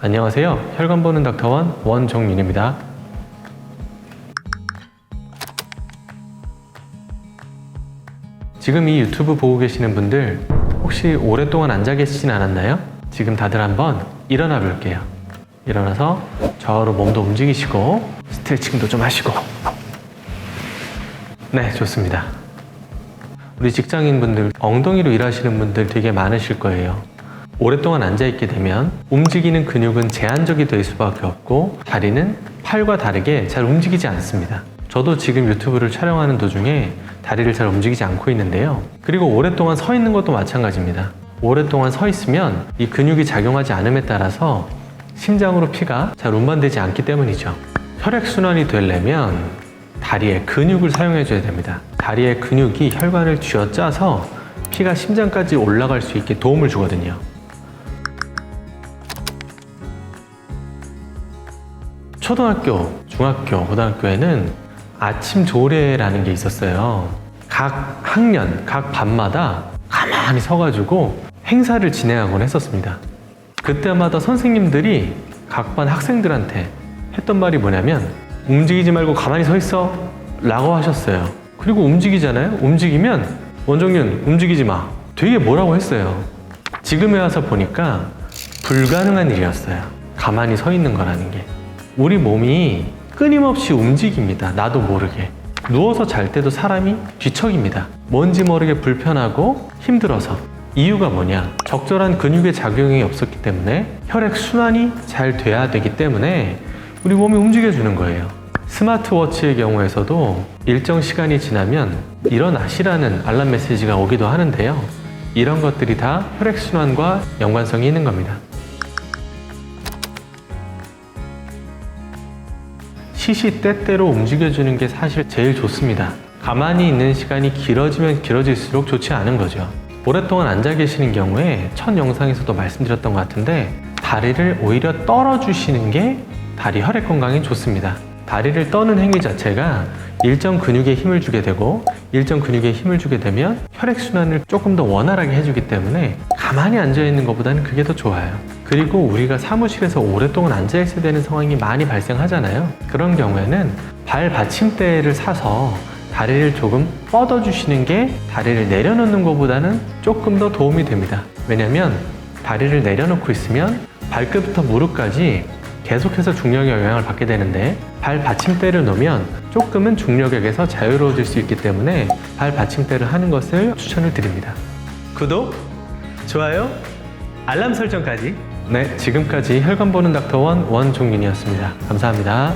안녕하세요. 혈관 보는 닥터원 원종민입니다. 지금 이 유튜브 보고 계시는 분들 혹시 오랫동안 앉아 계시진 않았나요? 지금 다들 한번 일어나 볼게요. 일어나서 좌우로 몸도 움직이시고 스트레칭도 좀 하시고 네, 좋습니다. 우리 직장인 분들, 엉덩이로 일하시는 분들 되게 많으실 거예요. 오랫동안 앉아있게 되면 움직이는 근육은 제한적이 될 수밖에 없고 다리는 팔과 다르게 잘 움직이지 않습니다. 저도 지금 유튜브를 촬영하는 도중에 다리를 잘 움직이지 않고 있는데요. 그리고 오랫동안 서 있는 것도 마찬가지입니다. 오랫동안 서 있으면 이 근육이 작용하지 않음에 따라서 심장으로 피가 잘 운반되지 않기 때문이죠. 혈액순환이 되려면 다리에 근육을 사용해 줘야 됩니다. 다리의 근육이 혈관을 쥐어짜서 피가 심장까지 올라갈 수 있게 도움을 주거든요. 초등학교, 중학교, 고등학교에는 아침 조례라는 게 있었어요. 각 학년, 각 반마다 가만히 서가지고 행사를 진행하곤 했었습니다. 그때마다 선생님들이 각 반 학생들한테 했던 말이 뭐냐면 움직이지 말고 가만히 서 있어 라고 하셨어요. 그리고 움직이잖아요. 움직이면 원정윤 움직이지 마. 되게 뭐라고 했어요. 지금에 와서 보니까 불가능한 일이었어요. 가만히 서 있는 거라는 게. 우리 몸이 끊임없이 움직입니다. 나도 모르게. 누워서 잘 때도 사람이 뒤척입니다. 뭔지 모르게 불편하고 힘들어서. 이유가 뭐냐? 적절한 근육의 작용이 없었기 때문에 혈액 순환이 잘 돼야 되기 때문에 우리 몸이 움직여주는 거예요. 스마트워치의 경우에서도 일정 시간이 지나면 일어나시라는 알람 메시지가 오기도 하는데요. 이런 것들이 다 혈액순환과 연관성이 있는 겁니다. 시시때때로 움직여주는 게 사실 제일 좋습니다. 가만히 있는 시간이 길어지면 길어질수록 좋지 않은 거죠. 오랫동안 앉아 계시는 경우에 첫 영상에서도 말씀드렸던 것 같은데 다리를 오히려 떨어주시는 게 다리 혈액 건강에 좋습니다. 다리를 떠는 행위 자체가 일정 근육에 힘을 주게 되고 일정 근육에 힘을 주게 되면 혈액 순환을 조금 더 원활하게 해주기 때문에 가만히 앉아 있는 것보다는 그게 더 좋아요. 그리고 우리가 사무실에서 오랫동안 앉아 있어야 되는 상황이 많이 발생하잖아요. 그런 경우에는 발 받침대를 사서 다리를 조금 뻗어 주시는 게 다리를 내려놓는 것보다는 조금 더 도움이 됩니다. 왜냐면 다리를 내려놓고 있으면 발끝부터 무릎까지 계속해서 중력의 영향을 받게 되는데 발 받침대를 놓으면 조금은 중력에게서 자유로워질 수 있기 때문에 발 받침대를 하는 것을 추천을 드립니다. 구독, 좋아요, 알람 설정까지. 네, 지금까지 혈관 보는 닥터원 원종윤이었습니다. 감사합니다.